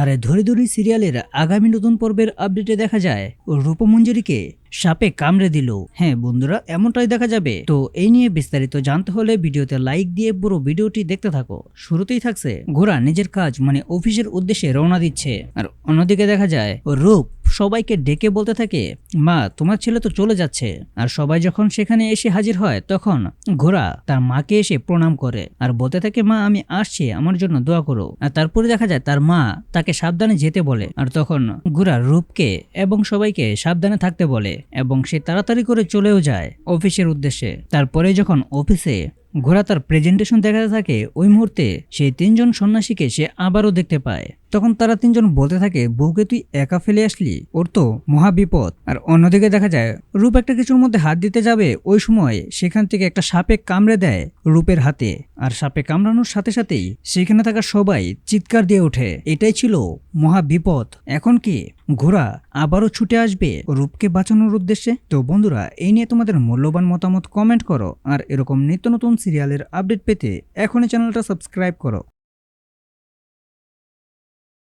তারে ধরে ধরে সিরিয়ালের আগামী নতুন পর্বের আপডেটে দেখা যায়। ও রূপমঞ্জুরিকে সাপে কামড়ে দিল। হ্যাঁ বন্ধুরা, এমনটাই দেখা যাবে। তো এই নিয়ে বিস্তারিত জানতে হলে ভিডিওতে লাইক দিয়ে পুরো ভিডিওটি দেখতে থাকো। শুরুতেই থাকছে ঘোড়া নিজের কাজ মানে অফিসের উদ্দেশ্যে রওনা দিচ্ছে। আর অন্যদিকে দেখা যায়, রূপ সবাইকে ডেকে বলতে থাকে, মা, তোমার ছেলে তো চলে যাচ্ছে। আর সবাই যখন সেখানে এসে হাজির হয়, তখন ঘোড়া তার মাকে এসে প্রণাম করে আর বলতে থাকে, মা, আমি আসছি, আমার জন্য দোয়া করো। আর তারপরে দেখা যায়, তার মা তাকে সাবধানে যেতে বলে আর তখন ঘোড়া রূপকে এবং সবাইকে সাবধানে থাকতে বলে এবং সে তাড়াতাড়ি করে চলেও যায় অফিসের উদ্দেশ্যে। তারপরে যখন অফিসে ঘোড়া তার প্রেজেন্টেশন দেখাতে থাকে, ওই মুহূর্তে সেই তিনজন সন্ন্যাসীকে সে আবারও দেখতে পায়। তখন তারা তিনজন বলতে থাকে, বউকে তুই একা ফেলে আসলি? ওর তো মহা বিপদ। আর অন্যদিকে দেখা যায়, রূপ একটা কিছুর মধ্যে হাত দিতে যাবে, ওই সময় সেখান থেকে একটা সাপে কামড়ে দেয় রূপের হাতে। আর সাপে কামড়ানোর সাথে সাথেই সেখানে থাকা সবাই চিৎকার দিয়ে ওঠে। এটাই ছিল মহা বিপদ। এখন কি? ঘোড়া আবারও ছুটে আসবে রূপকে বাঁচানোর উদ্দেশ্যে? তো বন্ধুরা, এই নিয়ে তোমাদের মূল্যবান মতামত কমেন্ট করো আর এরকম নিত্য নতুন সিরিয়ালের আপডেট পেতে এখনই চ্যানেলটা সাবস্ক্রাইব করো।